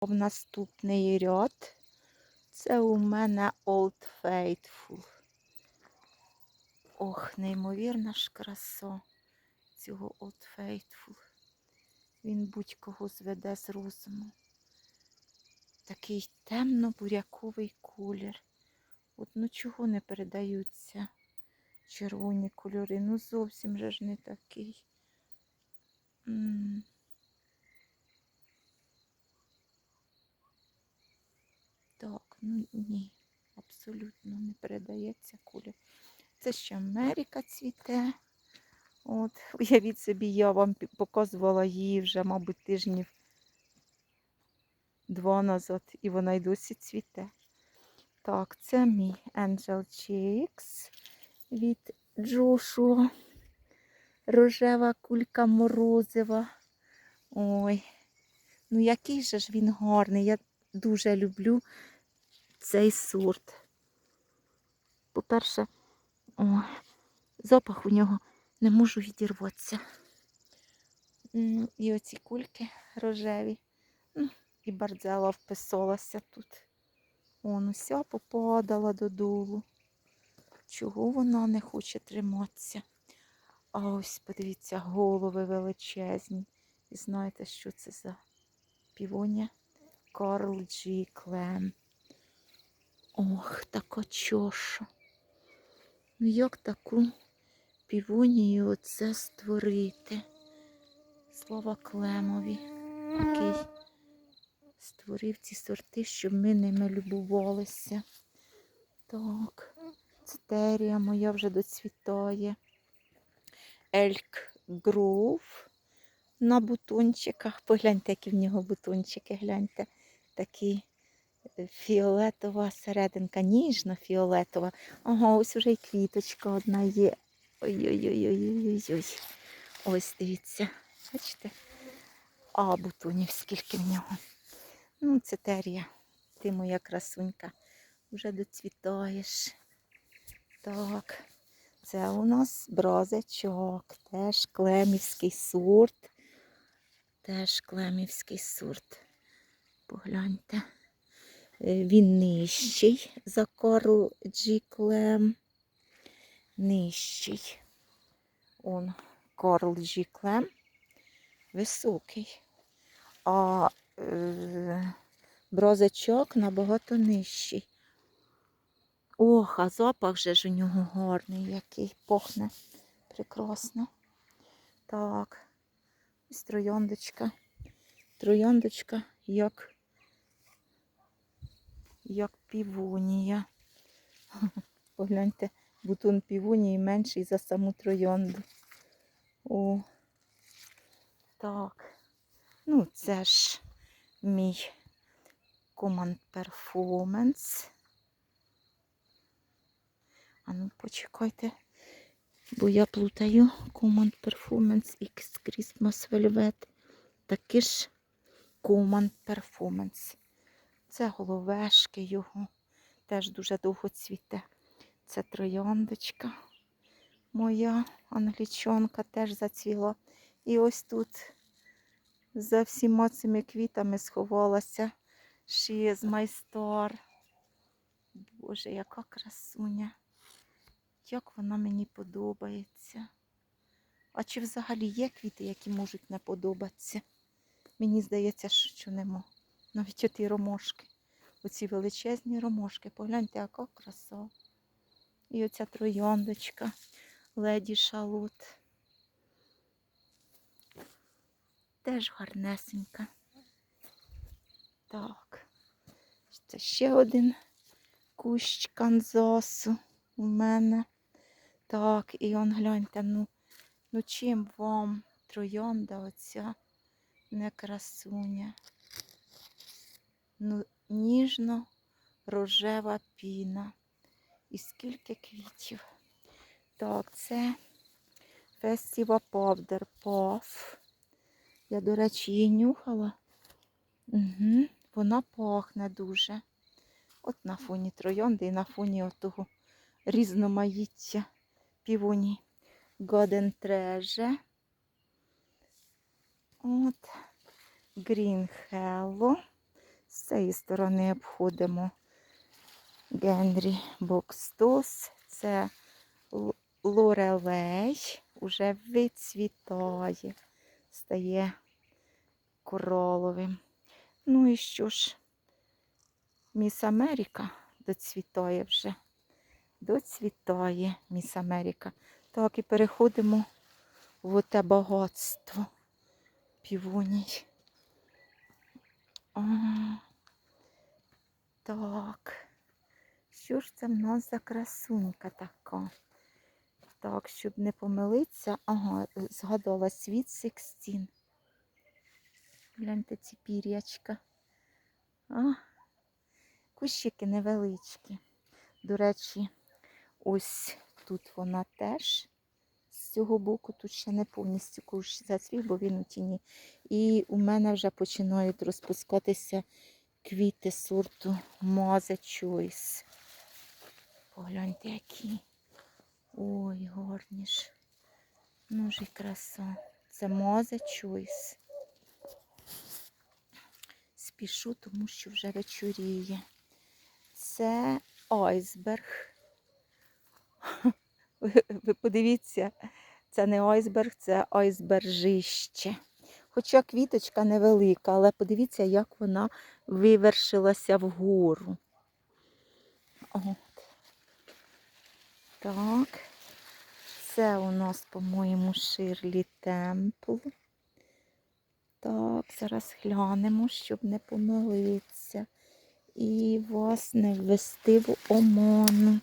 В наступний ряд. Це у мене Old Faithful. Ох, неймовірна ж краса цього Old Faithful. Він будь-кого зведе з розуму. Такий темно-буряковий колір. От ну чого не передаються червоні кольори? Ну зовсім же ж не такий. М. Так, ну ні, абсолютно не передається колір. Це ще Америка цвіте. От, уявіть собі, я вам показувала її вже, мабуть, тижнів два назад, і вона й досі цвіте. Так, це мій Angel Cheeks від Джошуа. Рожева кулька морозива. Ой, ну який же ж він гарний. Я дуже люблю цей сорт. По-перше, запах у нього не можу відірватися. І оці кульки рожеві. Ну, І бардзела вписалася тут. Он уся попадала додолу. Чого вона не хоче триматися? А ось, подивіться, голови величезні. І знаєте, що це за півоня? Карл Джі Клем. Ох, така чоша. Ну як таку півонію оце створити? Слава Клемові, який створив ці сорти, щоб ми ними любувалися. Так, цтерія моя вже доцвітає. Ельк Грув на бутончиках. Погляньте, які в нього бутончики, гляньте. Такі фіолетова серединка, ніжно-фіолетова. Ага, ось вже й квіточка одна є. Ой-ой-ой-ой-ой-ой. Ось дивіться, бачите? А бутонів скільки в нього. Ну, це терія. Ти моя красунька. Вже доцвітаєш. Так. Це у нас бразачок, теж клемівський сорт. Теж клемівський сорт. Погляньте. Е, Він нижчий за Карл Джі Клем. Нижчий. Он Карл Джі. Високий. А е, бразачок набагато нижчий. Ох, а запах же ж у нього гарний, який пахне прекрасно. Так, ось трояндочка. Трояндочка як, як півонія. Погляньте, бутон півонії менший за саму троянду. О, так. Ну, це ж мій Command Performance. А ну почекайте, бо я плутаю Command Performance X Christmas Velvet. Такі ж Command Performance. Це головешки його. Теж дуже довго цвіте. Це трояндочка. Моя англічонка теж зацвіла. І ось тут за всіма цими квітами сховалася She is my. Боже, яка красуня. Як вона мені подобається. А чи взагалі є квіти, які можуть не подобатися? Мені здається, що нема. Навіть оті ромошки. Оці величезні ромошки. Погляньте, яка краса. І оця трояндочка, леді шалот. Теж гарнесенька. Так. Це ще один кущ канзасу у мене. Так, і он гляньте, ну, ну чим вам троянда оця не красуня. Ну, ніжно рожева піна. І скільки квітів. Так, це Festival Powder Puff. Я, до речі, її нюхала. Угу. Вона пахне дуже. От на фоні троянди і на фоні отого різноманіття півоні Golden Treasure. От. Green Hello. З цієї сторони обходимо Генрі Бокстос. Це Лорелей. Уже вицвітає, стає кораловим. Ну і що ж, Міс Америка доцвітає вже. Доцвітає Міс Америка. Так, і переходимо в те багатство півоній. Так. Що ж це в нас за красунька така? Так, щоб не помилитися. Ага, згадала світ Секстін. Гляньте ці пір'ячка. А, кущики невеличкі. До речі, ось тут вона теж. З цього боку тут ще не повністю кущ зацвів, бо він у тіні. І у мене вже починають розпускатися квіти сорту Мазе Choice. Погляньте, які. Ой, гарні ж. Ну ж і краса. Це Мазе Choice. Спішу, тому що вже вечоріє. Це айсберг. Ви, подивіться, це не айсберг, це айсбержище. Хоча квіточка невелика, але подивіться, як вона вивершилася вгору. От. Так. Це у нас, по-моєму, Ширлі Темпл. Так, зараз глянемо, щоб не помилитися. І вас не ввести в оману.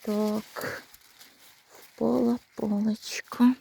Так, впала полочка.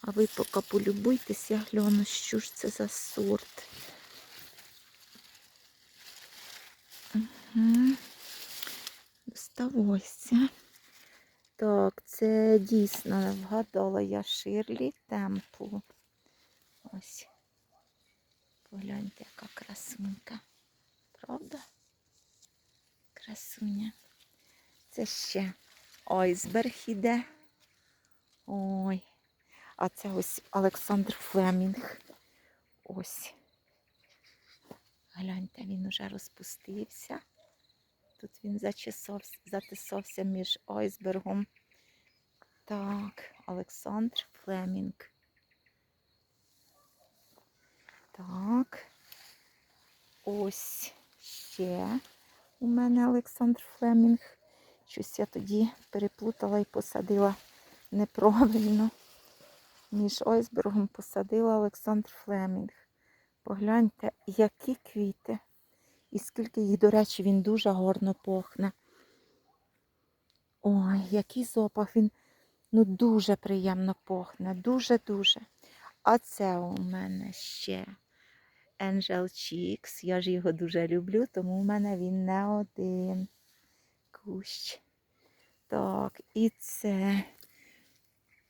А ви поки полюбуйтесь, я гляну, що ж це за сорт. Угу. Доставайся. Так, це дійсно вгадала я Ширлі Темпл. Ось. Погляньте, яка красунька. Правда? Красуня. Це ще айсберг іде. Ой. А це ось Олександр Флемінг. Ось. Гляньте, він уже розпустився. Тут він зачесався, затисався між айсбергом. Так, Олександр Флемінг. Так. Ось ще у мене Олександр Флемінг. Щось я тоді переплутала і посадила неправильно. Між айсбергом посадила Олександр Флемінг. Погляньте, які квіти. І скільки їх, до речі, він дуже гарно пахне. Ой, який запах. Він ну, дуже приємно пахне. Дуже-дуже. А це у мене ще Angel Cheeks. Я ж його дуже люблю, тому у мене він не один кущ. Так, і це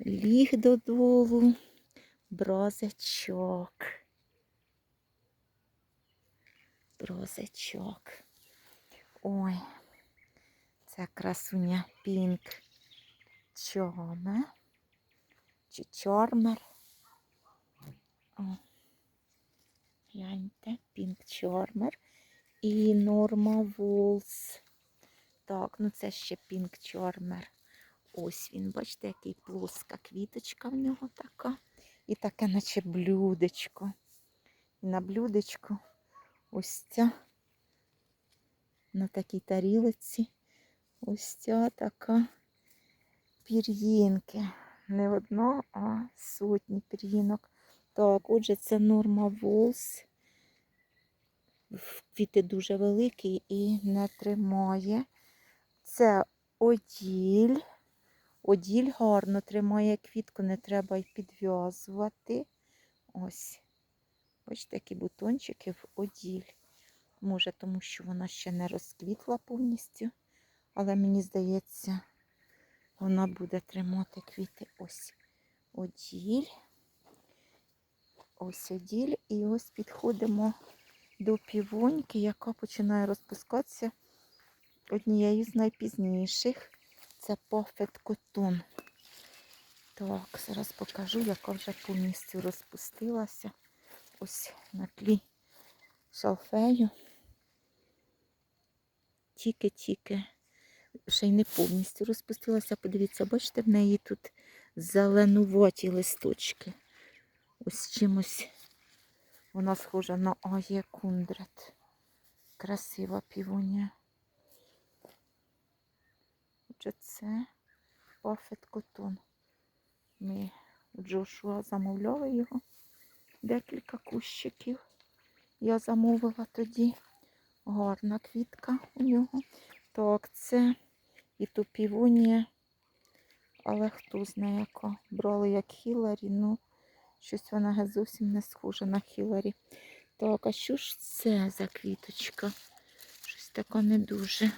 ліг додолу, брозачок. Брозачок. Ой, це красуня пінк чоме. Чи чормер. О. Гляньте, пінк чормер. І Норма Волс. Так, ну це ще пінк чормер. Ось він, бачите, який плоска квіточка в нього така. І таке, наче блюдечко. І на блюдечку ось ця на такій тарілиці. Ось ця така пір'їнки. Не одна, а сотні пір'їнок. Так, отже, це норма волс. Квіти дуже великі і не тримає. Це оділь. Оділь гарно тримає квітку, не треба й підв'язувати. Ось. Бачите, які бутончики в оділь. Може, тому що вона ще не розквітла повністю. Але мені здається, вона буде тримати квіти. Ось оділь. Ось оділь. І ось підходимо до півоньки, яка починає розпускатися однією з найпізніших. Це Perfect Cotton. Так, зараз покажу, яка вже повністю розпустилася. Ось на тлі шалфею. тільки-тільки ще й не повністю розпустилася. Подивіться, бачите, в неї тут зеленуваті листочки. Ось чимось вона схожа на Ає Кундрат. Красива півонія. Отже, це Perfect Cotton. Ми у Джошуа замовляли його. Декілька кущиків. Я замовила тоді. Гарна квітка у нього. Так, це і то півонія. Але хто знає яка. Брали як Хіларі, ну щось вона зовсім не схожа на Хіларі. Так, а що ж це за квіточка? Щось таке не дуже.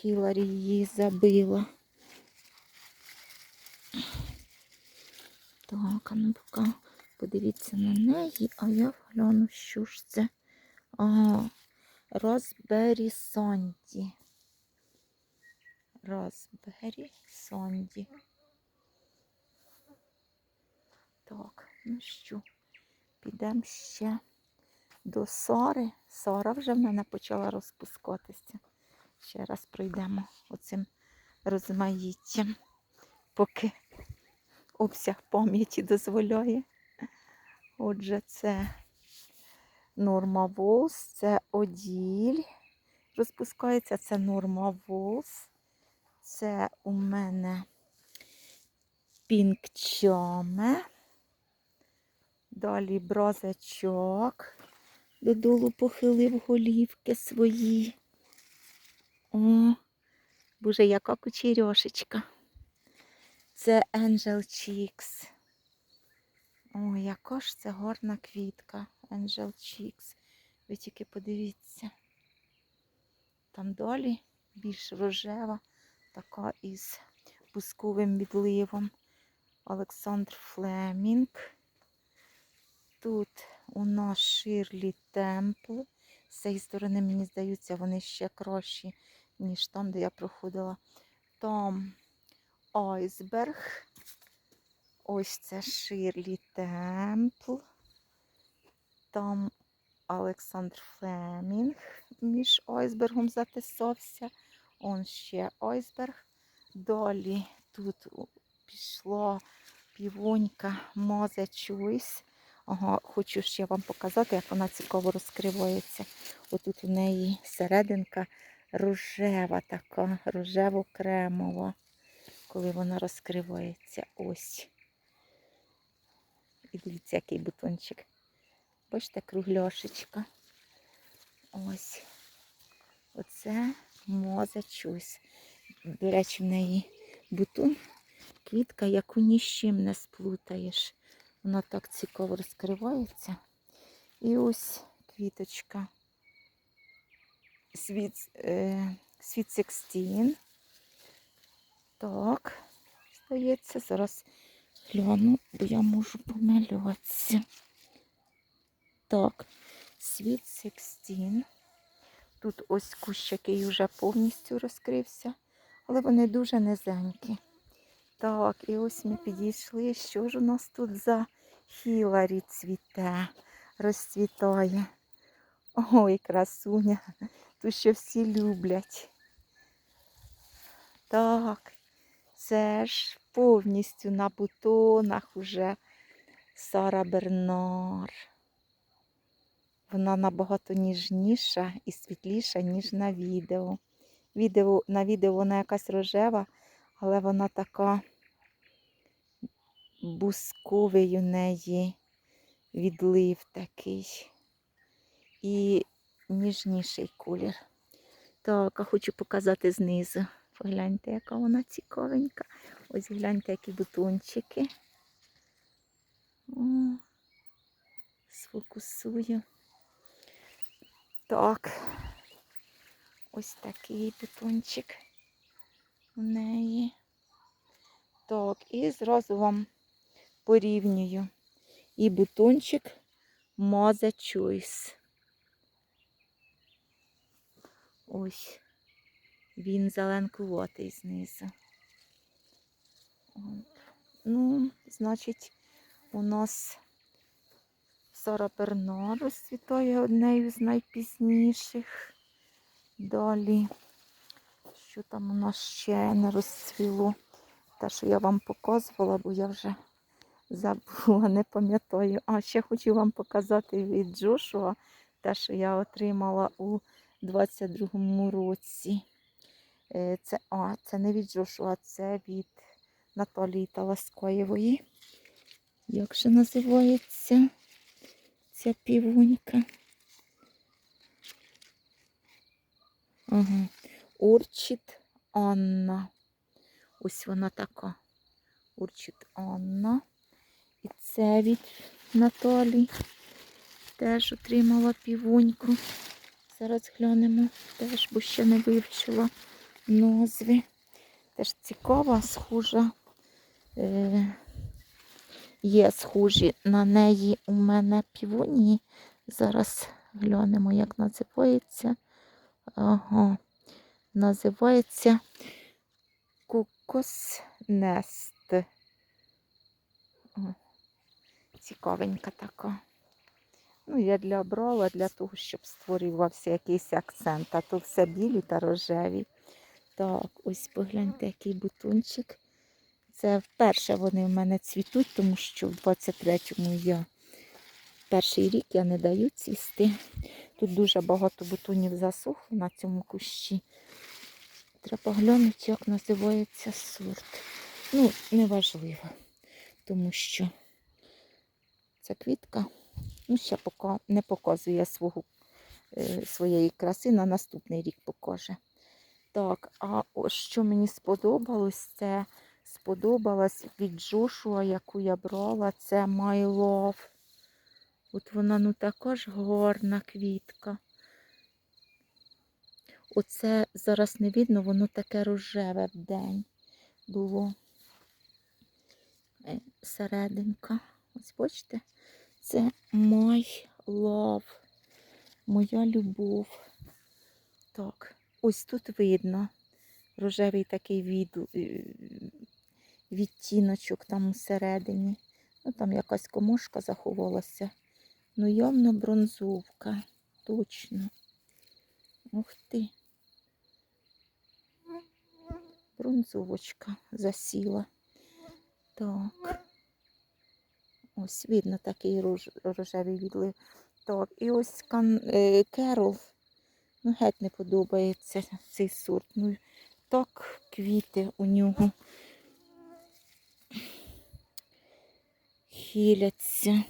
Хіларі її забила. Так, а ну подивіться на неї, а я гляну, що ж це. Ага, Розбері Сонді. Розбері Сонді. Так, ну що, підемо ще до Сари. Сара вже в мене почала розпускатися. Ще раз пройдемо оцим розмаїттям, поки обсяг пам'яті дозволяє. Отже, це норма волс, це оділь. Розпускається, це норма волс. Це у мене пінкчоме. Далі бразачок. Додолу похилив голівки свої. О, боже, яка кучерьошечка. Це Angel Cheeks. О, яка ж це гарна квітка. Angel Cheeks. Ви тільки подивіться. Там далі більш рожева, така із пусковим відливом. Олександр Флемінг. Тут у нас Ширлі Темпл. З цієї сторони, мені здаються, вони ще кращі, ніж там, де я проходила. Там Айсберг. Ось це Ширлі Темпл. Там Олександр Флемінг між айсбергом затисався. Он ще айсберг. Далі тут пішла півонька Мозе Чуйс. Ага, хочу ще вам показати, як вона цікаво розкривається. Отут у неї серединка рожева така, рожево-кремова, коли вона розкривається. Ось. І дивіться, який бутончик. Бачите, кругляшечка. Ось. Оце моза чусь. До речі, в неї бутон, квітка, яку ні з чим не сплутаєш. Вона так цікаво розкривається. І ось квіточка. Світ, е, світ 16. Так, здається, зараз гляну, бо я можу помилюватися. Так, світ 16. Тут ось кущ, який вже повністю розкрився, але вони дуже низенькі. Так, і ось ми підійшли. Що ж у нас тут за хіларі цвіте, розцвітає. Ой, красуня, ту, що всі люблять. Так, це ж повністю на бутонах уже Сара Бернар. Вона набагато ніжніша і світліша, ніж на відео. відео. На відео вона якась рожева, але вона така бусковий у неї відлив такий. І ніжніший колір. Так, а хочу показати знизу. Погляньте, яка вона цікавенька. Ось гляньте, які бутончики. О, сфокусую. Так, ось такий бутончик у неї. Так, і зразу вам порівнюю. І бутончик Маза Choice. Ось. Він зеленкуватий знизу. Ну, значить, у нас Сара Бернар розцвітає однею з найпізніших. Далі, що там у нас ще не розцвіло? Те, що я вам показувала, бо я вже забула, не пам'ятаю. А ще хочу вам показати від Джошуа, те, що я отримала у 22-му році. Е, Це, а, це не від Джошуа, це від Наталії Таласкоєвої. Як же називається ця півунька? Ага. Урчит Анна. Ось вона така. Урчит Анна. І це від Наталі. Теж отримала півуньку. Зараз глянемо теж, бо ще не вивчила назви. Теж цікава, схожа. Е, є схожі на неї у мене півонії. Зараз глянемо, як називається. Ага. Називається Кукос Нест. Цікавенька така. Ну, я для брала, для того, щоб створювався якийсь акцент, а то все білі та рожеві. Так, ось погляньте, який бутончик. Це вперше вони в мене цвітуть, тому що в 23-му я перший рік я не даю цвісти. Тут дуже багато бутонів засохло на цьому кущі. Треба глянути, як називається сорт. Ну, неважливо, тому що ця квітка ну, ще поки не показує свого, е, своєї краси, на наступний рік покаже. Так, а ось що мені сподобалось, це сподобалась від Джошуа, яку я брала, це My Love. От вона ну також гарна квітка. Оце зараз не видно, воно таке рожеве в день було. Е, Серединка. Ось бачите? Це My Love. Моя любов. Так, ось тут видно. Рожевий такий від, е, відтіночок там всередині. Ну, там якась комошка заховалася. Ну, явно бронзовка. Точно. Ух ти. Бронзовочка засіла. Так. Ось видно такий рож, рожевий відлив. Так, і ось кан, е, Керол. Ну, геть не подобається цей сорт. Ну, так квіти у нього хиляться.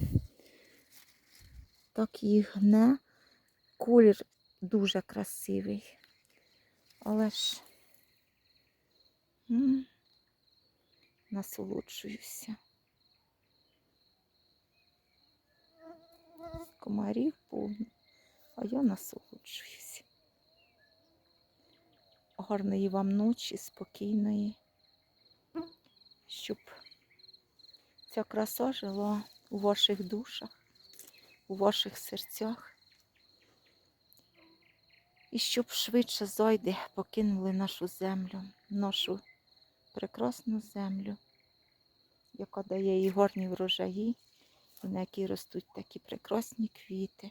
Так їх гне. Колір дуже красивий. Але ж насолоджуюся. Комарів повно, а я насолоджуюся. Гарної вам ночі, спокійної, щоб ця краса жила у ваших душах, у ваших серцях. І щоб швидше зойди покинули нашу землю, нашу прекрасну землю, яка дає їй гарні врожаї, на якій ростуть такі прекрасні квіти.